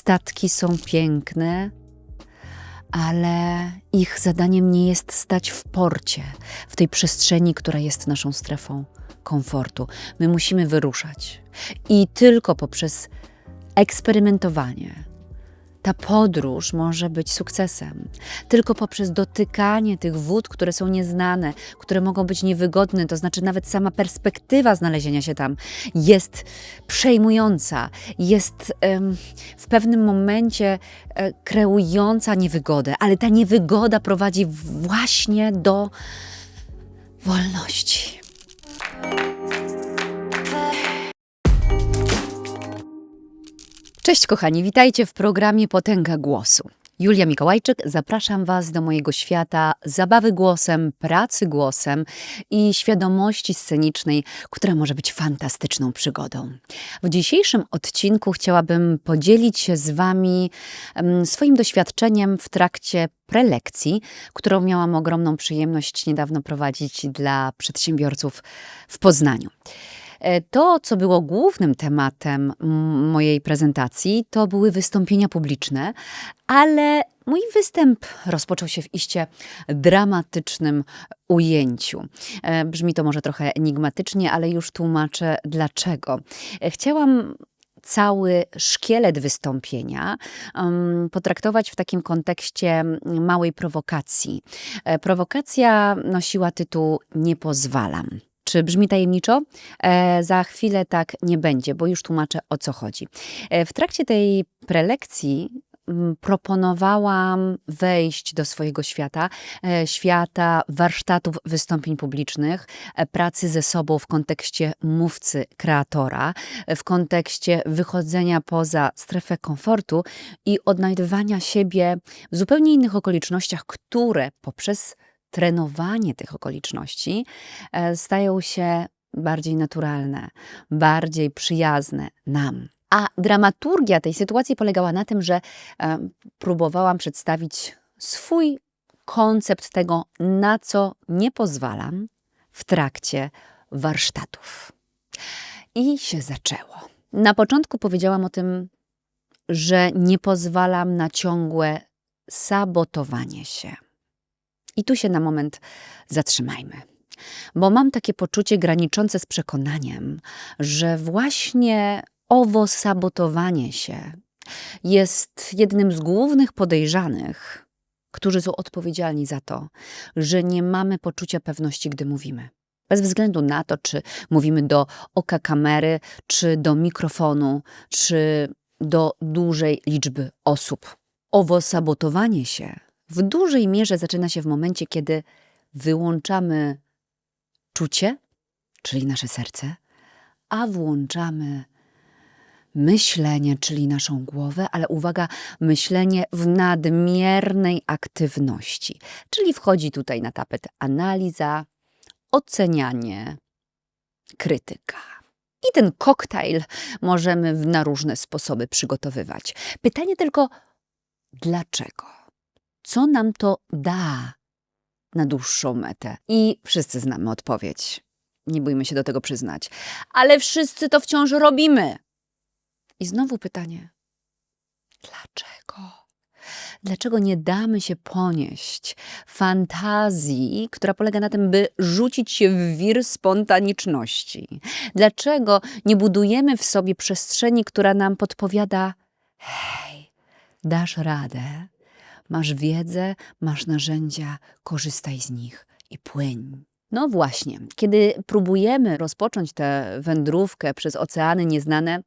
statki są piękne, ale ich zadaniem nie jest stać w porcie, w tej przestrzeni, która jest naszą strefą komfortu. My musimy wyruszać i tylko poprzez eksperymentowanie, ta podróż może być sukcesem. Tylko poprzez dotykanie tych wód, które są nieznane, które mogą być niewygodne, to znaczy nawet sama perspektywa znalezienia się tam jest przejmująca, jest w pewnym momencie e, kreująca niewygodę, ale ta niewygoda prowadzi właśnie do wolności. Cześć kochani, witajcie w programie Potęga Głosu. Julia Mikołajczyk, zapraszam Was do mojego świata zabawy głosem, pracy głosem i świadomości scenicznej, która może być fantastyczną przygodą. W dzisiejszym odcinku chciałabym podzielić się z Wami swoim doświadczeniem w trakcie prelekcji, którą miałam ogromną przyjemność niedawno prowadzić dla przedsiębiorców w Poznaniu. E, To, co było głównym tematem mojej prezentacji, to były wystąpienia publiczne, ale mój występ rozpoczął się w iście dramatycznym ujęciu. E, Brzmi to może trochę enigmatycznie, ale już tłumaczę dlaczego. E, Chciałam cały szkielet wystąpienia um, potraktować w takim kontekście małej prowokacji. Prowokacja nosiła tytuł Nie pozwalam. Czy brzmi tajemniczo? E, za chwilę tak nie będzie, bo już tłumaczę o co chodzi. E, w trakcie tej prelekcji mm, proponowałam wejść do swojego świata, e, świata warsztatów wystąpień publicznych, e, pracy ze sobą w kontekście mówcy, kreatora, e, w kontekście wychodzenia poza strefę komfortu i odnajdywania siebie w zupełnie innych okolicznościach, które poprzez trenowanie tych okoliczności e, stają się bardziej naturalne, bardziej przyjazne nam. A dramaturgia tej sytuacji polegała na tym, że e, próbowałam przedstawić swój koncept tego, na co nie pozwalam w trakcie warsztatów. I się zaczęło. Na początku powiedziałam o tym, że nie pozwalam na ciągłe sabotowanie się. I tu się na moment zatrzymajmy. Bo mam takie poczucie graniczące z przekonaniem, że właśnie owo sabotowanie się jest jednym z głównych podejrzanych, którzy są odpowiedzialni za to, że nie mamy poczucia pewności, gdy mówimy. Bez względu na to, czy mówimy do oka kamery, czy do mikrofonu, czy do dużej liczby osób. Owo sabotowanie się w dużej mierze zaczyna się w momencie, kiedy wyłączamy czucie, czyli nasze serce, a włączamy myślenie, czyli naszą głowę, ale uwaga, myślenie w nadmiernej aktywności. Czyli wchodzi tutaj na tapet analiza, ocenianie, krytyka. I ten koktajl możemy na różne sposoby przygotowywać. Pytanie tylko, dlaczego? Co nam to da na dłuższą metę? I wszyscy znamy odpowiedź. Nie bójmy się do tego przyznać. Ale wszyscy to wciąż robimy. I znowu pytanie: dlaczego? Dlaczego nie damy się ponieść fantazji, która polega na tym, by rzucić się w wir spontaniczności? Dlaczego nie budujemy w sobie przestrzeni, która nam podpowiada: hej, dasz radę, masz wiedzę, masz narzędzia, korzystaj z nich i płyń. No właśnie, kiedy próbujemy rozpocząć tę wędrówkę przez oceany nieznane,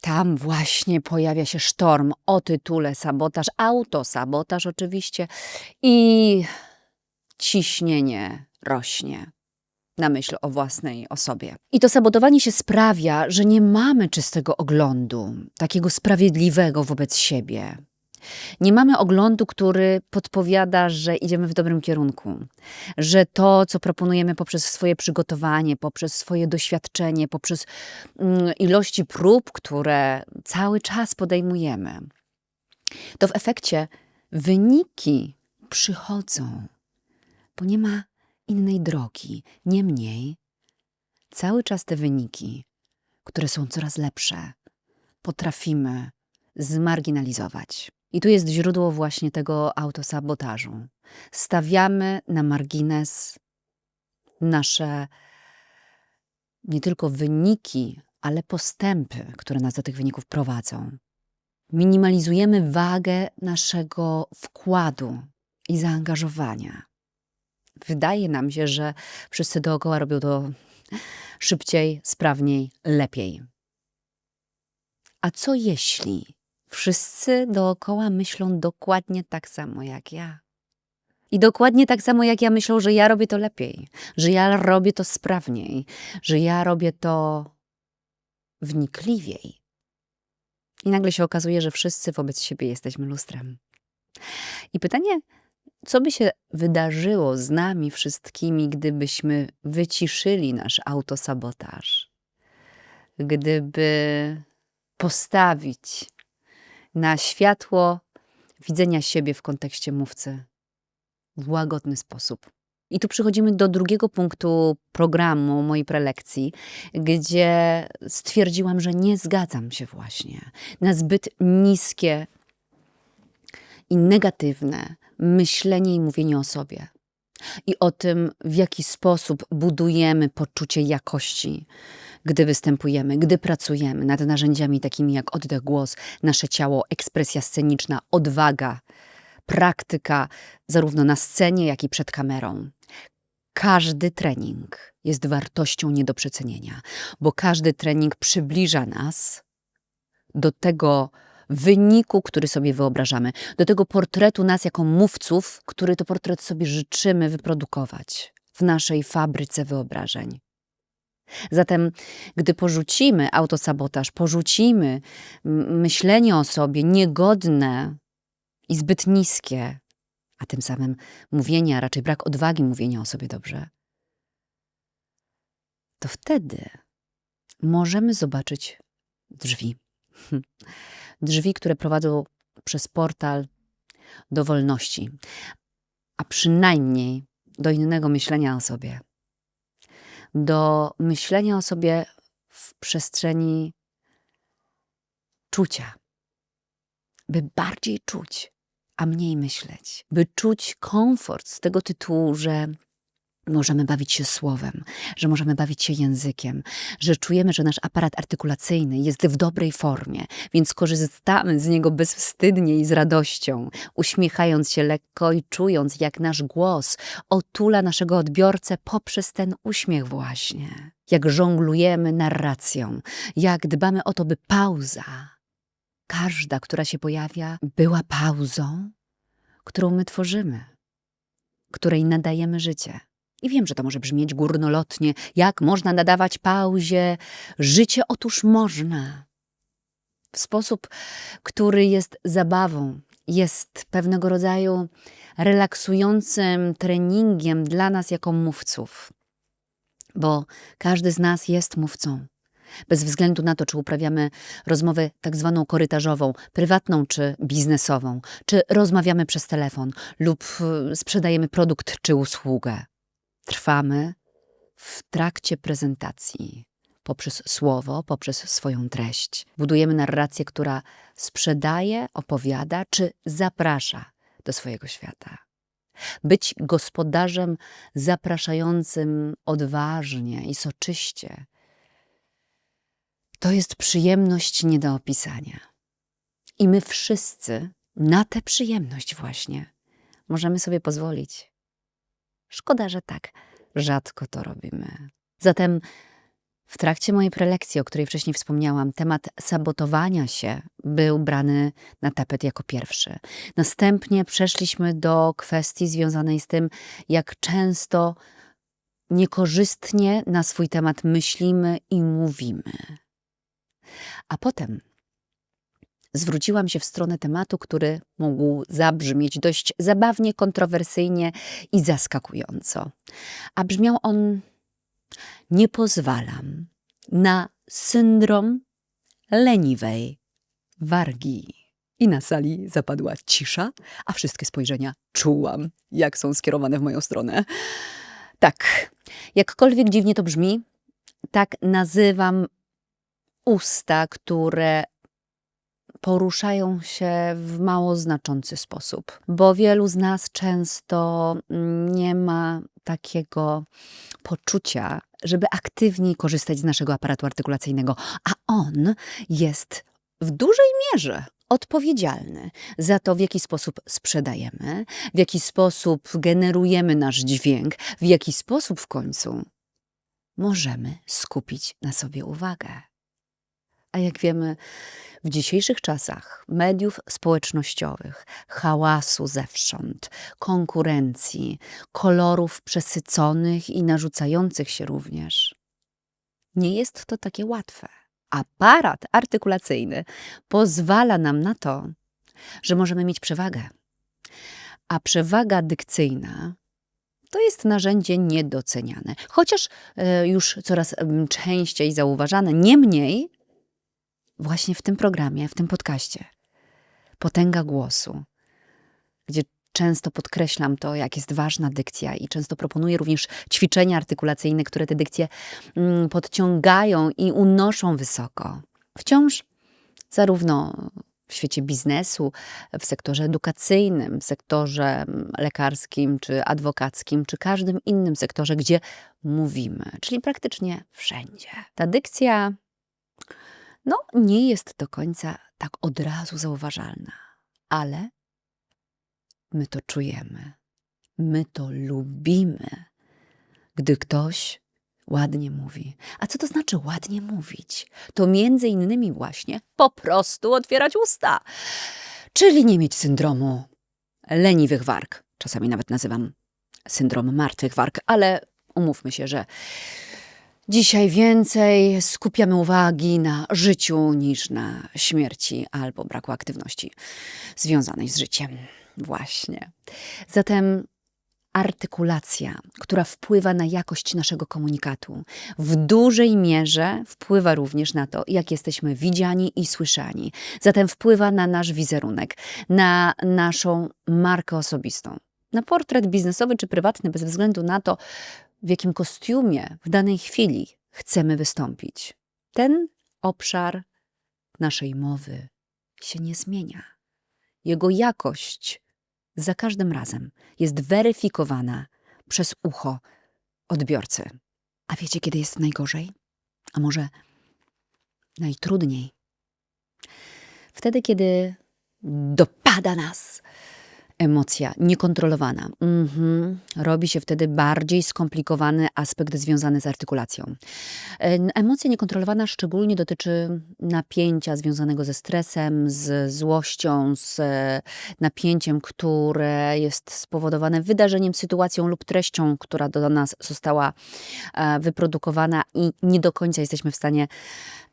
tam właśnie pojawia się sztorm o tytule sabotaż, autosabotaż oczywiście i ciśnienie rośnie na myśl o własnej osobie. I to sabotowanie się sprawia, że nie mamy czystego oglądu, takiego sprawiedliwego wobec siebie. Nie mamy oglądu, który podpowiada, że idziemy w dobrym kierunku, że to, co proponujemy poprzez swoje przygotowanie, poprzez swoje doświadczenie, poprzez mm, ilości prób, które cały czas podejmujemy, to w efekcie wyniki przychodzą, bo nie ma innej drogi. Niemniej, cały czas te wyniki, które są coraz lepsze, potrafimy zmarginalizować. I tu jest źródło właśnie tego autosabotażu. Stawiamy na margines nasze nie tylko wyniki, ale postępy, które nas do tych wyników prowadzą. Minimalizujemy wagę naszego wkładu i zaangażowania. Wydaje nam się, że wszyscy dookoła robią to szybciej, sprawniej, lepiej. A co jeśli wszyscy dookoła myślą dokładnie tak samo jak ja? I dokładnie tak samo jak ja myślą, że ja robię to lepiej, że ja robię to sprawniej, że ja robię to wnikliwiej. I nagle się okazuje, że wszyscy wobec siebie jesteśmy lustrem. I pytanie, co by się wydarzyło z nami wszystkimi, gdybyśmy wyciszyli nasz autosabotaż? Gdyby postawić na światło widzenia siebie w kontekście mówcy w łagodny sposób. I tu przechodzimy do drugiego punktu programu mojej prelekcji, gdzie stwierdziłam, że nie zgadzam się właśnie na zbyt niskie i negatywne myślenie i mówienie o sobie. I o tym, w jaki sposób budujemy poczucie jakości, gdy występujemy, gdy pracujemy nad narzędziami takimi jak oddech, głos, nasze ciało, ekspresja sceniczna, odwaga, praktyka, zarówno na scenie, jak i przed kamerą. Każdy trening jest wartością nie do przecenienia, bo każdy trening przybliża nas do tego wyniku, który sobie wyobrażamy, do tego portretu nas jako mówców, który to portret sobie życzymy wyprodukować w naszej fabryce wyobrażeń. Zatem, gdy porzucimy autosabotaż, porzucimy myślenie o sobie niegodne i zbyt niskie, a tym samym mówienie, a raczej brak odwagi mówienia o sobie dobrze, to wtedy możemy zobaczyć drzwi. Drzwi, które prowadzą przez portal do wolności, a przynajmniej do innego myślenia o sobie. Do myślenia o sobie w przestrzeni czucia, by bardziej czuć, a mniej myśleć, by czuć komfort z tego tytułu, że możemy bawić się słowem, że możemy bawić się językiem, że czujemy, że nasz aparat artykulacyjny jest w dobrej formie, więc korzystamy z niego bezwstydnie i z radością, uśmiechając się lekko i czując, jak nasz głos otula naszego odbiorcę poprzez ten uśmiech właśnie. Jak żonglujemy narracją, jak dbamy o to, by pauza każda, która się pojawia, była pauzą, którą my tworzymy, której nadajemy życie. I wiem, że to może brzmieć górnolotnie. Jak można nadawać pauzie życie? Otóż można. W sposób, który jest zabawą, jest pewnego rodzaju relaksującym treningiem dla nas jako mówców. Bo każdy z nas jest mówcą bez względu na to, czy uprawiamy rozmowę tak zwaną korytarzową, prywatną czy biznesową, czy rozmawiamy przez telefon lub y, sprzedajemy produkt czy usługę. Trwamy w trakcie prezentacji poprzez słowo, poprzez swoją treść. Budujemy narrację, która sprzedaje, opowiada czy zaprasza do swojego świata. Być gospodarzem zapraszającym odważnie i soczyście to jest przyjemność nie do opisania. I my wszyscy na tę przyjemność właśnie możemy sobie pozwolić. Szkoda, że tak rzadko to robimy. Zatem w trakcie mojej prelekcji, o której wcześniej wspomniałam, temat sabotowania się był brany na tapet jako pierwszy. Następnie przeszliśmy do kwestii związanej z tym, jak często niekorzystnie na swój temat myślimy i mówimy. A potem zwróciłam się w stronę tematu, który mógł zabrzmieć dość zabawnie, kontrowersyjnie i zaskakująco. A brzmiał on: Nie pozwalam na syndrom leniwej wargi. I na sali zapadła cisza, a wszystkie spojrzenia czułam, jak są skierowane w moją stronę. Tak, jakkolwiek dziwnie to brzmi, tak nazywam usta, które poruszają się w mało znaczący sposób, bo wielu z nas często mm, nie ma takiego poczucia, żeby aktywniej korzystać z naszego aparatu artykulacyjnego, a on jest w dużej mierze odpowiedzialny za to, w jaki sposób sprzedajemy, w jaki sposób generujemy nasz dźwięk, w jaki sposób w końcu możemy skupić na sobie uwagę. A jak wiemy, w dzisiejszych czasach mediów społecznościowych, hałasu zewsząd, konkurencji, kolorów przesyconych i narzucających się również, nie jest to takie łatwe. Aparat artykulacyjny pozwala nam na to, że możemy mieć przewagę. A przewaga dykcyjna to jest narzędzie niedoceniane, chociaż e, już coraz częściej zauważane. Niemniej, właśnie w tym programie, w tym podcaście, potęga głosu, gdzie często podkreślam to, jak jest ważna dykcja i często proponuję również ćwiczenia artykulacyjne, które tę dykcję mm, podciągają i unoszą wysoko. Wciąż zarówno w świecie biznesu, w sektorze edukacyjnym, w sektorze mm, lekarskim czy adwokackim, czy każdym innym sektorze, gdzie mówimy, czyli praktycznie wszędzie. Ta dykcja no, nie jest do końca tak od razu zauważalna, ale my to czujemy, my to lubimy, gdy ktoś ładnie mówi. A co to znaczy ładnie mówić? To między innymi właśnie po prostu otwierać usta, czyli nie mieć syndromu leniwych warg. Czasami nawet nazywam syndrom martwych warg, ale umówmy się, że Dzisiaj więcej skupiamy uwagi na życiu niż na śmierci albo braku aktywności związanej z życiem. Właśnie. Zatem artykulacja, która wpływa na jakość naszego komunikatu, w dużej mierze wpływa również na to, jak jesteśmy widziani i słyszani. Zatem wpływa na nasz wizerunek, na naszą markę osobistą, na portret biznesowy czy prywatny, bez względu na to, w jakim kostiumie w danej chwili chcemy wystąpić. Ten obszar naszej mowy się nie zmienia. Jego jakość za każdym razem jest weryfikowana przez ucho odbiorcy. A wiecie, kiedy jest najgorzej? A może najtrudniej? Wtedy, kiedy dopada nas emocja niekontrolowana. Mhm. Robi się wtedy bardziej skomplikowany aspekt związany z artykulacją. Emocja niekontrolowana szczególnie dotyczy napięcia związanego ze stresem, z złością, z e, napięciem, które jest spowodowane wydarzeniem, sytuacją lub treścią, która do nas została e, wyprodukowana i nie do końca jesteśmy w stanie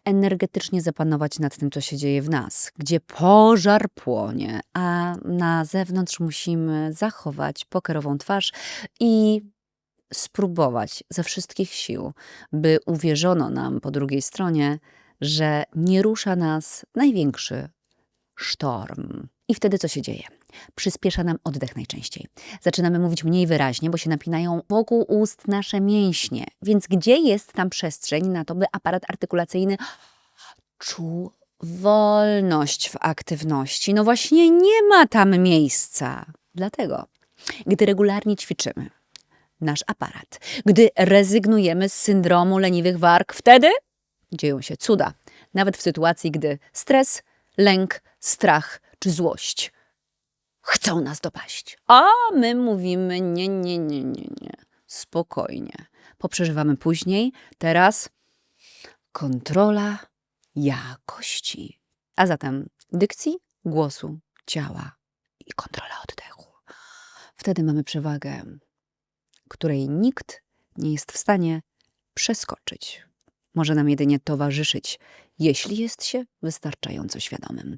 energetycznie zapanować nad tym, co się dzieje w nas, gdzie pożar płonie, a na zewnątrz musimy zachować pokerową twarz i spróbować ze wszystkich sił, by uwierzono nam po drugiej stronie, że nie rusza nas największy sztorm. I wtedy co się dzieje? Przyspiesza nam oddech najczęściej. Zaczynamy mówić mniej wyraźnie, bo się napinają wokół ust nasze mięśnie. Więc gdzie jest tam przestrzeń na to, by aparat artykulacyjny czuł wolność w aktywności? No właśnie nie ma tam miejsca. Dlatego, gdy regularnie ćwiczymy nasz aparat, gdy rezygnujemy z syndromu leniwych warg, wtedy dzieją się cuda. Nawet w sytuacji, gdy stres, lęk, strach czy złość chcą nas dopaść. A my mówimy nie, nie, nie, nie, nie. Spokojnie. Poprzeżywamy później. Teraz kontrola jakości. A zatem dykcji, głosu, ciała i kontrola oddechu. Wtedy mamy przewagę, której nikt nie jest w stanie przeskoczyć. Może nam jedynie towarzyszyć, jeśli jest się wystarczająco świadomym.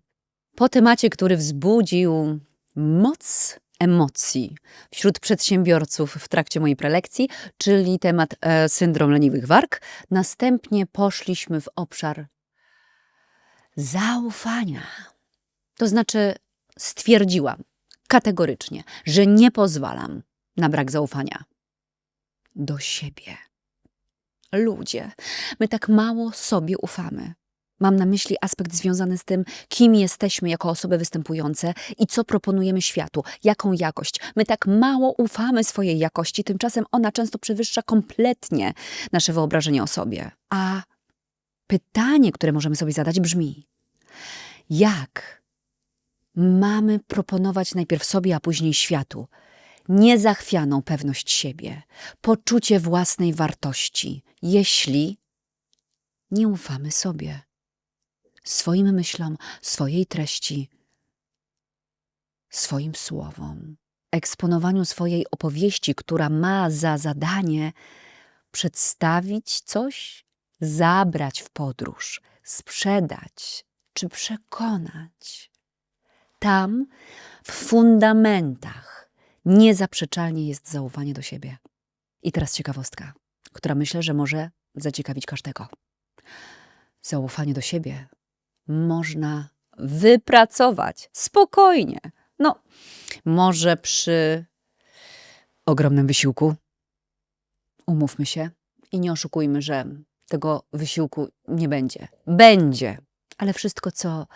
Po temacie, który wzbudził moc emocji wśród przedsiębiorców w trakcie mojej prelekcji, czyli temat e, syndrom leniwych warg, następnie poszliśmy w obszar zaufania. To znaczy stwierdziłam kategorycznie, że nie pozwalam na brak zaufania do siebie. Ludzie, my tak mało sobie ufamy. Mam na myśli aspekt związany z tym, kim jesteśmy jako osoby występujące i co proponujemy światu, jaką jakość. My tak mało ufamy swojej jakości, tymczasem ona często przewyższa kompletnie nasze wyobrażenie o sobie. A pytanie, które możemy sobie zadać, brzmi: jak mamy proponować najpierw sobie, a później światu niezachwianą pewność siebie, poczucie własnej wartości, jeśli nie ufamy sobie, swoim myślom, swojej treści, swoim słowom, eksponowaniu swojej opowieści, która ma za zadanie przedstawić coś, zabrać w podróż, sprzedać czy przekonać. Tam, w fundamentach, niezaprzeczalnie jest zaufanie do siebie. I teraz ciekawostka, która myślę, że może zaciekawić każdego. Zaufanie do siebie można wypracować spokojnie. No, może przy ogromnym wysiłku. Umówmy się i nie oszukujmy, że tego wysiłku nie będzie. Będzie, ale wszystko, co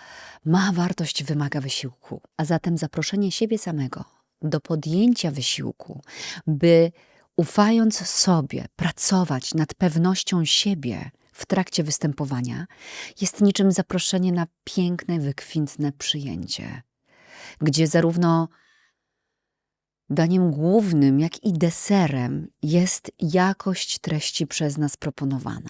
ma wartość, wymaga wysiłku. A zatem zaproszenie siebie samego do podjęcia wysiłku, by ufając sobie, pracować nad pewnością siebie w trakcie występowania, jest niczym zaproszenie na piękne, wykwintne przyjęcie, gdzie zarówno daniem głównym, jak i deserem jest jakość treści przez nas proponowana.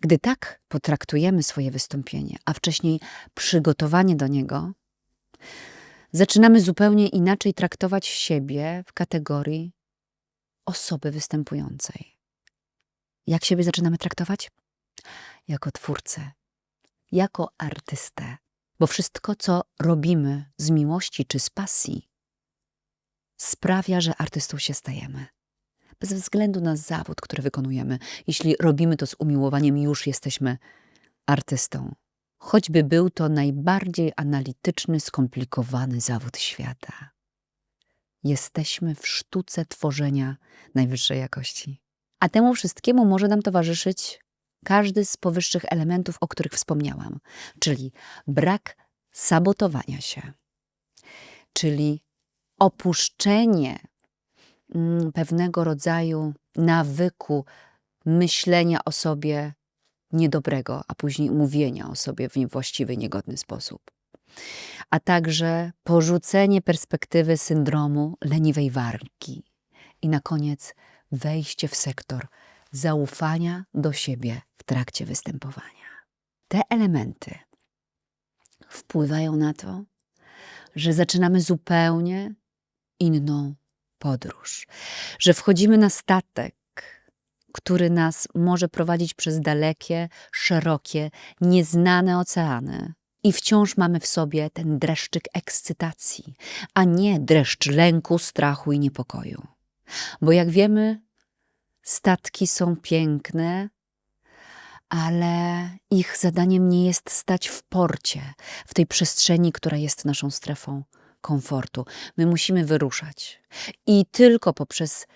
Gdy tak potraktujemy swoje wystąpienie, a wcześniej przygotowanie do niego, zaczynamy zupełnie inaczej traktować siebie w kategorii osoby występującej. Jak siebie zaczynamy traktować? Jako twórcę, jako artystę, bo wszystko, co robimy z miłości czy z pasji, sprawia, że artystą się stajemy. Bez względu na zawód, który wykonujemy, jeśli robimy to z umiłowaniem, już jesteśmy artystą. Choćby był to najbardziej analityczny, skomplikowany zawód świata. Jesteśmy w sztuce tworzenia najwyższej jakości. A temu wszystkiemu może nam towarzyszyć każdy z powyższych elementów, o których wspomniałam, czyli brak sabotowania się, czyli opuszczenie mm, pewnego rodzaju nawyku myślenia o sobie niedobrego, a później mówienia o sobie w niewłaściwy, niegodny sposób. A także porzucenie perspektywy syndromu leniwej warki. I na koniec wejście w sektor zaufania do siebie w trakcie występowania. Te elementy wpływają na to, że zaczynamy zupełnie inną podróż, że wchodzimy na statek, który nas może prowadzić przez dalekie, szerokie, nieznane oceany. I wciąż mamy w sobie ten dreszczyk ekscytacji, a nie dreszcz lęku, strachu i niepokoju. Bo jak wiemy, statki są piękne, ale ich zadaniem nie jest stać w porcie, w tej przestrzeni, która jest naszą strefą komfortu. My musimy wyruszać. I tylko poprzez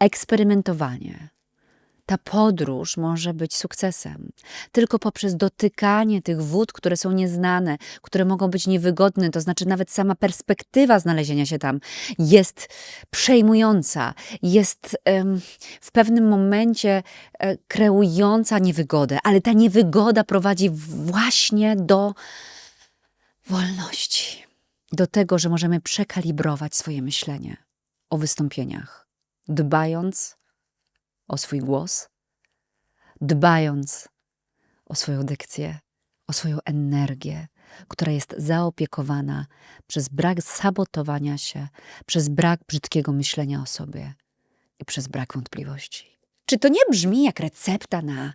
eksperymentowanie, ta podróż może być sukcesem. Tylko poprzez dotykanie tych wód, które są nieznane, które mogą być niewygodne, to znaczy nawet sama perspektywa znalezienia się tam jest przejmująca, jest w pewnym momencie e, kreująca niewygodę, ale ta niewygoda prowadzi właśnie do wolności, do tego, że możemy przekalibrować swoje myślenie o wystąpieniach, dbając o swój głos, dbając o swoją dykcję, o swoją energię, która jest zaopiekowana przez brak sabotowania się, przez brak brzydkiego myślenia o sobie i przez brak wątpliwości. Czy to nie brzmi jak recepta na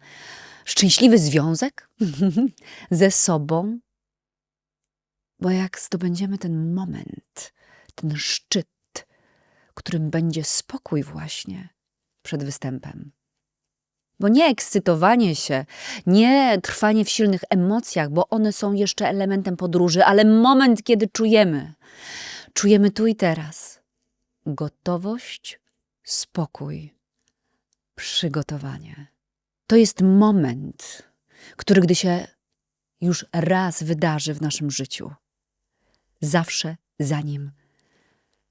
szczęśliwy związek ze sobą? Bo jak zdobędziemy ten moment, ten szczyt, którym będzie spokój właśnie, przed występem. Bo nie ekscytowanie się, nie trwanie w silnych emocjach, bo one są jeszcze elementem podróży, ale moment, kiedy czujemy, czujemy tu i teraz gotowość, spokój, przygotowanie. To jest moment, który gdy się już raz wydarzy w naszym życiu, zawsze za nim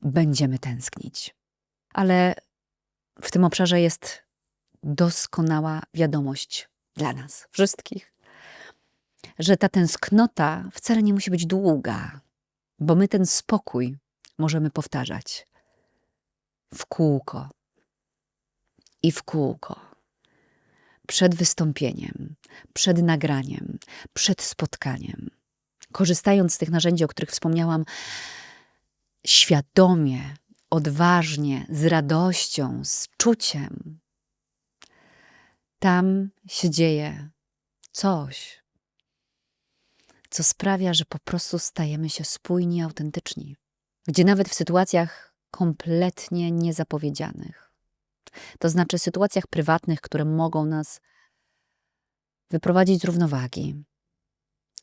będziemy tęsknić. Ale w tym obszarze jest doskonała wiadomość dla nas wszystkich, że ta tęsknota wcale nie musi być długa, bo my ten spokój możemy powtarzać w kółko i w kółko. Przed wystąpieniem, przed nagraniem, przed spotkaniem. Korzystając z tych narzędzi, o których wspomniałam, świadomie, odważnie, z radością, z czuciem, tam się dzieje coś, co sprawia, że po prostu stajemy się spójni, autentyczni. Gdzie nawet w sytuacjach kompletnie niezapowiedzianych, to znaczy sytuacjach prywatnych, które mogą nas wyprowadzić z równowagi,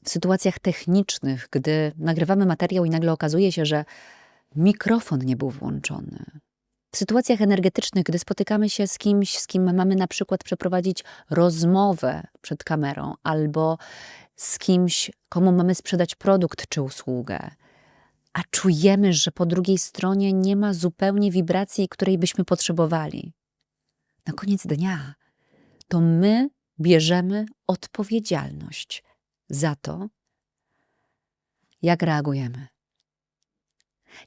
w sytuacjach technicznych, gdy nagrywamy materiał i nagle okazuje się, że mikrofon nie był włączony, w sytuacjach energetycznych, gdy spotykamy się z kimś, z kim mamy na przykład przeprowadzić rozmowę przed kamerą, albo z kimś, komu mamy sprzedać produkt czy usługę, a czujemy, że po drugiej stronie nie ma zupełnie wibracji, której byśmy potrzebowali. Na koniec dnia to my bierzemy odpowiedzialność za to, jak reagujemy.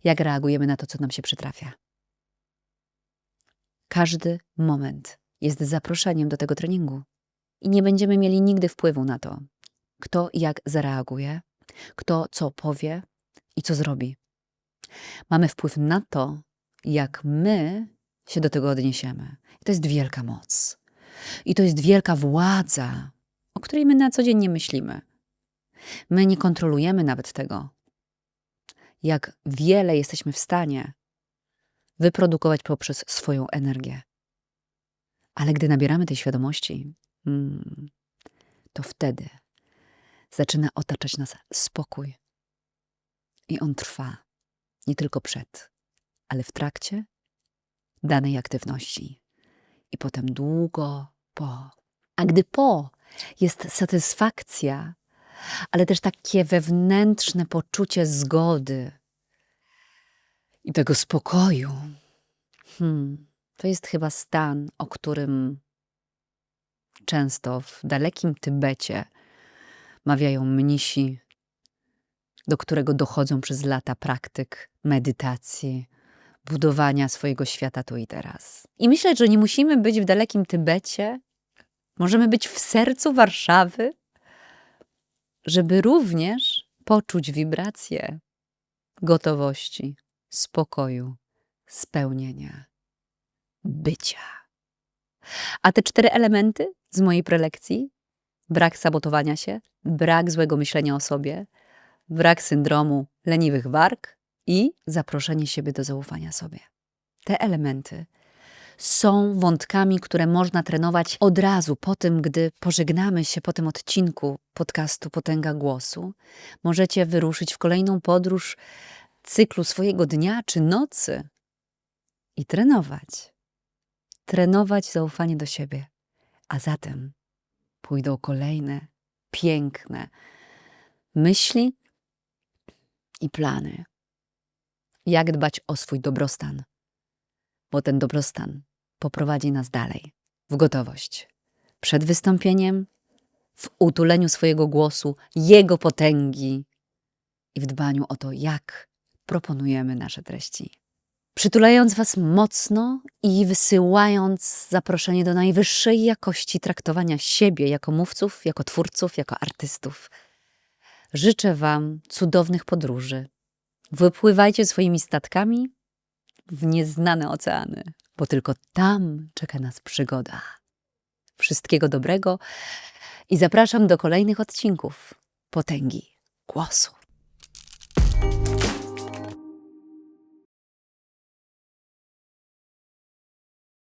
Jak reagujemy na to, co nam się przytrafia. Każdy moment jest zaproszeniem do tego treningu i nie będziemy mieli nigdy wpływu na to, kto jak zareaguje, kto co powie i co zrobi. Mamy wpływ na to, jak my się do tego odniesiemy. I to jest wielka moc. I to jest wielka władza, o której my na co dzień nie myślimy. My nie kontrolujemy nawet tego, jak wiele jesteśmy w stanie wyprodukować poprzez swoją energię. Ale gdy nabieramy tej świadomości, hmm, to wtedy zaczyna otaczać nas spokój. I on trwa nie tylko przed, ale w trakcie danej aktywności. I potem długo po. A gdy po jest satysfakcja, ale też takie wewnętrzne poczucie zgody i tego spokoju. Hmm, to jest chyba stan, o którym często w dalekim Tybecie mawiają mnisi, do którego dochodzą przez lata praktyk medytacji, budowania swojego świata tu i teraz. I myślę, że nie musimy być w dalekim Tybecie, możemy być w sercu Warszawy, żeby również poczuć wibrację gotowości, spokoju, spełnienia, bycia. A te cztery elementy z mojej prelekcji brak sabotowania się, brak złego myślenia o sobie, brak syndromu leniwych warg i zaproszenie siebie do zaufania sobie. Te elementy są wątkami, które można trenować od razu po tym, gdy pożegnamy się po tym odcinku podcastu Potęga Głosu. Możecie wyruszyć w kolejną podróż cyklu swojego dnia czy nocy i trenować. Trenować zaufanie do siebie. A zatem pójdą kolejne piękne myśli i plany. Jak dbać o swój dobrostan, bo ten dobrostan poprowadzi nas dalej w gotowość. Przed wystąpieniem, w utuleniu swojego głosu, jego potęgi i w dbaniu o to, jak proponujemy nasze treści. Przytulając Was mocno i wysyłając zaproszenie do najwyższej jakości traktowania siebie jako mówców, jako twórców, jako artystów. Życzę Wam cudownych podróży. Wypływajcie swoimi statkami w nieznane oceany, bo tylko tam czeka nas przygoda. Wszystkiego dobrego i zapraszam do kolejnych odcinków potęgi głosu.